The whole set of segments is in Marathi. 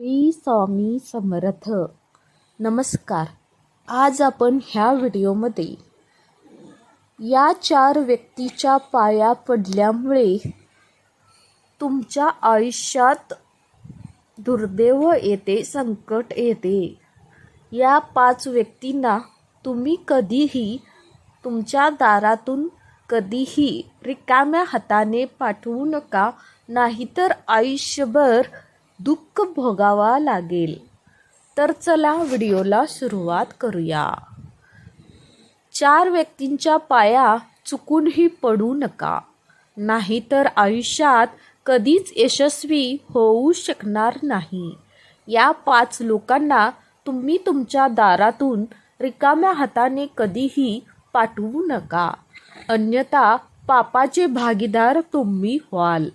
श्री स्वामी समर्थ. नमस्कार. आज आपण ह्या व्हिडिओमध्ये या चार व्यक्तीच्या पाया पडल्यामुळे तुमच्या आयुष्यात दुर्दैव येते संकट येते. या पाच व्यक्तींना तुम्ही कधीही तुमच्या दारातून कधीही रिकाम्या हाताने पाठवू नका नाहीतर आयुष्यभर दुःख भोगावा लागेल. तर चला व्हिडिओला सुरुवात करूया. चार व्यक्तींच्या पाया चुकूनही पडू नका. नाहीतर आयुष्यात कधीच यशस्वी होऊ शकणार नाही. या पाच लोकांना तुम्ही तुमच्या दारातून रिकाम्या हाताने कधीही पाठवू नका. अन्यथा पापाचे भागीदार तुम्ही व्हाल.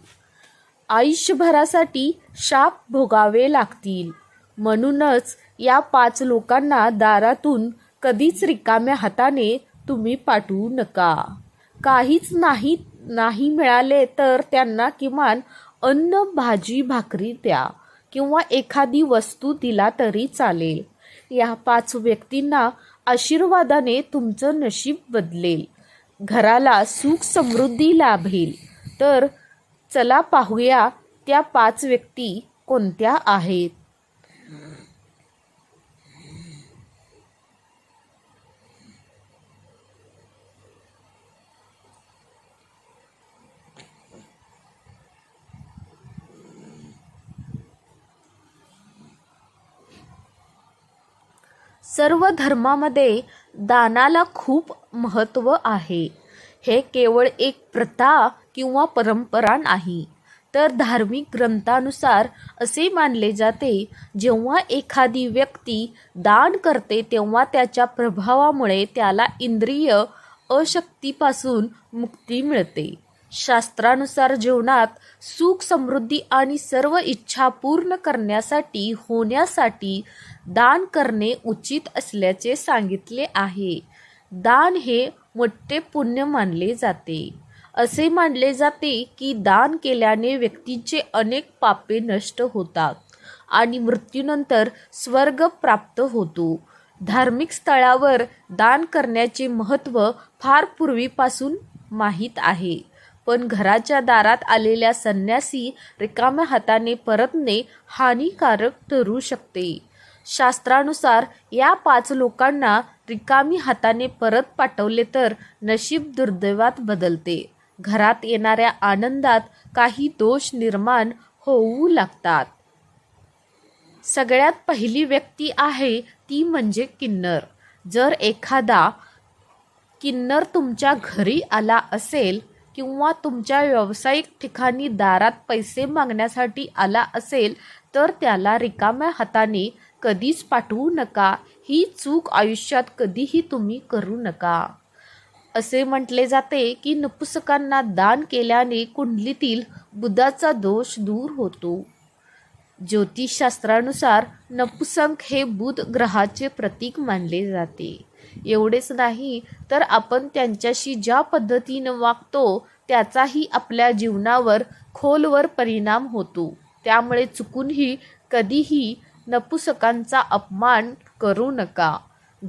आयुष्यभरासाठी शाप भोगावे लागतील. म्हणूनच या पाच लोकांना दारातून कधीच रिकाम्या हाताने तुम्ही पाठवू नका. काहीच नाही नाही मिळाले तर त्यांना किमान अन्न भाजी भाकरी द्या किंवा एखादी वस्तू दिला तरी चालेल. या पाच व्यक्तींना आशीर्वादाने तुमचं नशीब बदलेल. घराला सुख समृद्धी लाभेल. तर चला पाहूया त्या पाच व्यक्ती कोणत्या आहेत. सर्व धर्मामध्ये दानाला खूप महत्त्व आहे. हे केवळ एक प्रथा किंवा परंपरा नाही. तर धार्मिक ग्रंथानुसार असे मानले जाते जेव्हा एखादी व्यक्ती दान करते तेव्हा त्याच्या प्रभावामुळे त्याला इंद्रिय अशक्तीपासून मुक्ती मिळते. शास्त्रानुसार जीवनात सुख समृद्धी आणि सर्व इच्छा पूर्ण करण्यासाठी होण्यासाठी दान करणे उचित असल्याचे सांगितले आहे. दान हे मोठे पुण्य मानले जाते. असे मानले जाते की दान केल्याने व्यक्तीचे अनेक पापे नष्ट होतात आणि मृत्यूनंतर स्वर्ग प्राप्त होतो. धार्मिक स्थळावर दान करण्याचे महत्त्व फार पूर्वीपासून माहीत आहे. पण घराच्या दारात आलेल्या संन्यासी रिकाम्या हाताने परतणे हानिकारक ठरू शकते. शास्त्रानुसार या पाच लोकांना रिकामी हाताने परत पाठवले तर नशीब दुर्दैवात बदलते. घरात येणाऱ्या आनंदात काही दोष निर्माण होऊ लागतात. सगळ्यात पहिली व्यक्ती आहे ती म्हणजे किन्नर. जर एखादा किन्नर तुमच्या घरी आला असेल किंवा तुमच्या व्यावसायिक ठिकाणी दारात पैसे मागण्यासाठी आला असेल तर त्याला रिकाम्या हाताने कधीच पाठवू नका. ही चूक आयुष्यात कधीही तुम्ही करू नका. असे म्हटले जाते की नपुसकांना दान केल्याने कुंडलीतील बुधाचा दोष दूर होतो. ज्योतिषशास्त्रानुसार नपुसंक हे बुध ग्रहाचे प्रतीक मानले जाते. एवढेच नाही तर आपण त्यांच्याशी ज्या पद्धतीनं वागतो त्याचाही आपल्या जीवनावर खोलवर परिणाम होतो. त्यामुळे चुकूनही कधीही नपुसकांचा अपमान करू नका.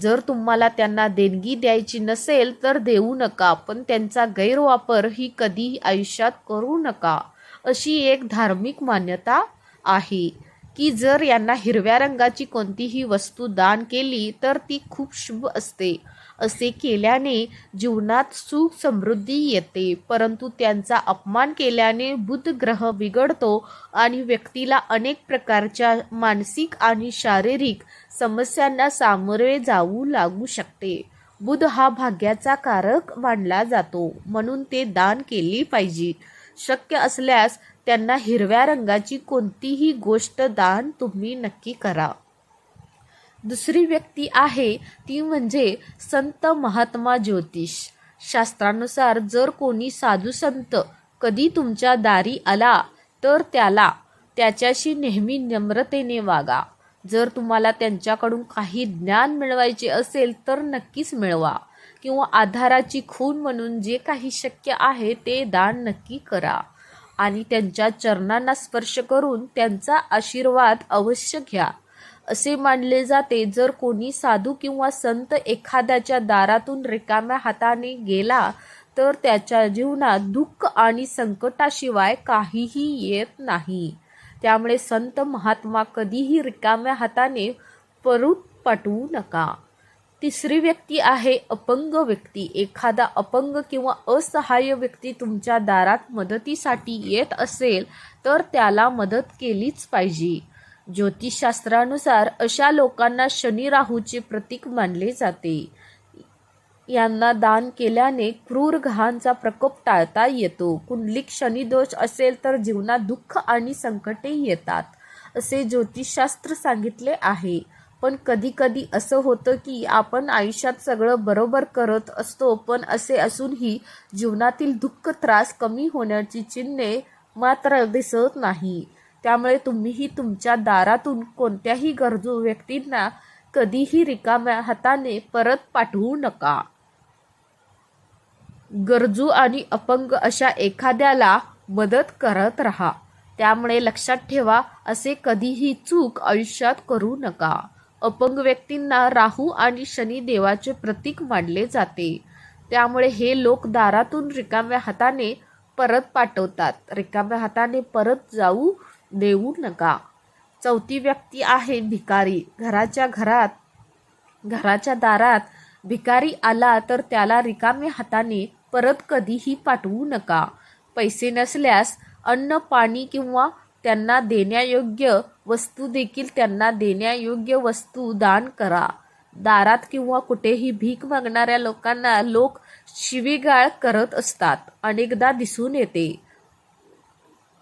जर तुम्हाला त्यांना देणगी द्यायची नसेल तर देऊ नका. पण त्यांचा गैरवापर ही कधीही आयुष्यात करू नका. अशी एक धार्मिक मान्यता आहे की जर यांना हिरव्या रंगाची कोणतीही वस्तू दान केली तर ती खूप शुभ असते. असे केल्याने जीवनात सुख समृद्धी येते. परंतु त्यांचा अपमान केल्याने बुध ग्रह बिघडतो आणि व्यक्तीला अनेक प्रकारच्या मानसिक आणि शारीरिक समस्यांना सामोरे जाऊ लागू शकते. बुध हा भाग्याचा कारक मानला जातो म्हणून ते दान केली पाहिजे. शक्य असल्यास त्यांना हिरव्या रंगाची कोणतीही गोष्ट दान तुम्ही नक्की करा. दुसरी व्यक्ती आहे ती म्हणजे संत महात्मा ज्योतिष. शास्त्रानुसार जर कोणी साधू संत कधी तुमच्या दारी आला तर त्याला त्याच्याशी नेहमी नम्रतेने वागा. जर तुम्हाला त्यांच्याकडून काही ज्ञान मिळवायचे असेल तर नक्कीच मिळवा. किंवा आधाराची खून म्हणून जे काही शक्य आहे ते दान नक्की करा. आणि त्यांच्या चरणांना स्पर्श करून त्यांचा आशीर्वाद अवश्य घ्या. असे मानले जाते. जर कोणी साधू किंवा संत एखाद्याच्या दारातून रिकाम्या हाताने गेला तर त्याच्या जीवनात दुःख आणि संकटाशिवाय काहीही येत नाही. त्यामुळे संत महात्मा कधीही रिकाम्या हाताने परत पाठवू नका. तिसरी व्यक्ती आहे अपंग व्यक्ती. एखादा अपंग किंवा असहाय्य व्यक्ती तुमच्या दारात मदतीसाठी येत असेल तर त्याला मदत केलीच पाहिजे. ज्योतिषशास्त्रानुसार अशा लोकांना शनी राहूचे प्रतीक मानले जाते. यांना दान केल्याने क्रूर घांचा प्रकोप टाळता येतो. कुंडलिक शनिदोष असेल तर जीवनात दुःख आणि संकटे येतात असे ज्योतिषशास्त्र सांगितले आहे. पण कधी कधी असं होतं की आपण आयुष्यात सगळं बरोबर करत असतो पण असे असूनही जीवनातील दुःख त्रास कमी होण्याची चिन्हे मात्र दिसत नाही. त्यामुळे तुम्हीही तुमच्या दारातून कोणत्याही गरजू व्यक्तींना कधीही रिकाम्या हाताने परत पाठवू नका. गरजू आणि अपंग अशा एखाद्याला मदत करत राहा. त्यामुळे लक्षात ठेवा असे कधीही चूक आयुष्यात करू नका. अपंग व्यक्तींना राहू आणि शनी देवाचे प्रतीक मानले जाते. त्यामुळे हे लोक दारातून रिकाम्या हाताने परत पाठवतात. रिकाम्या हाताने परत जाऊ देऊ नका. चौथी व्यक्ती आहे भिकारी. घराच्या घरात घराच्या दारात भिकारी आला तर त्याला रिकाम्या हाताने परत कधीही पाठवू नका. पैसे नसल्यास अन्न पाणी किंवा त्यांना देण्यायोग्य वस्तू देखील त्यांना देण्यायोग्य वस्तू दान करा. दारात किंवा कुठेही भीक मागणाऱ्या लोकांना लोक शिवीगाळ करत असतात. अनेकदा दिसून येते.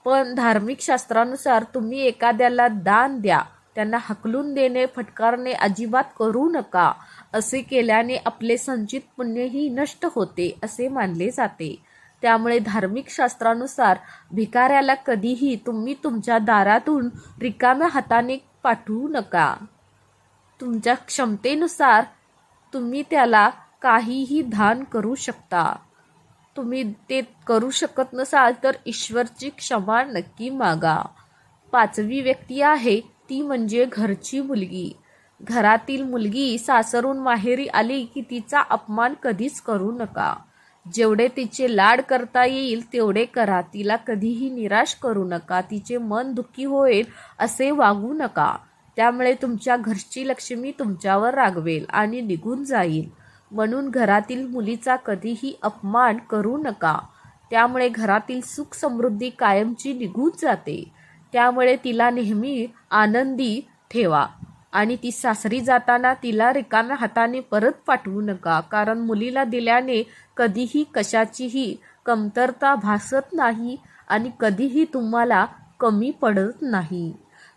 पण धार्मिक शास्त्रानुसार तुम्ही एखाद्याला दान द्या. त्यांना हकलून देणे फटकारणे अजिबात करू नका. असे केल्याने आपले संचित पुण्यही नष्ट होते असे मानले जाते. त्यामुळे धार्मिक शास्त्रानुसार भिकाऱ्याला कधीही तुम्ही तुमच्या दारातून रिकाम्या हाताने पाठवू नका. तुमच्या क्षमतेनुसार तुम्ही त्याला काहीही दान करू शकता. तुम्ही ते करू शकत नसाल तर ईश्वरची क्षमा नक्की मागा. पाचवी व्यक्ती आहे ती म्हणजे घरची मुलगी. घरातील मुलगी सासरून माहेरी आली की तिचा अपमान कधीच करू नका. जेवढे तिचे लाड करता येईल तेवढे करा तिला कधीही निराश करू नका. तिचे मन दुःखी होईल असे वागू नका. त्यामुळे तुमच्या घरची लक्ष्मी तुमच्यावर रागवेल आणि निघून जाईल. म्हणून घरातील मुलीचा कधीही अपमान करू नका. त्यामुळे घरातील सुख समृद्धी कायमची निघून जाते. त्यामुळे तिला नेहमी आनंदी ठेवा. आणि ती सासरी जाताना तिला रिकाम्या हाताने परत पाठवू नका. कारण मुलीला दिल्याने कधीही कशाचीही कमतरता भासत नाही आणि कधीही तुम्हाला कमी पडत नाही.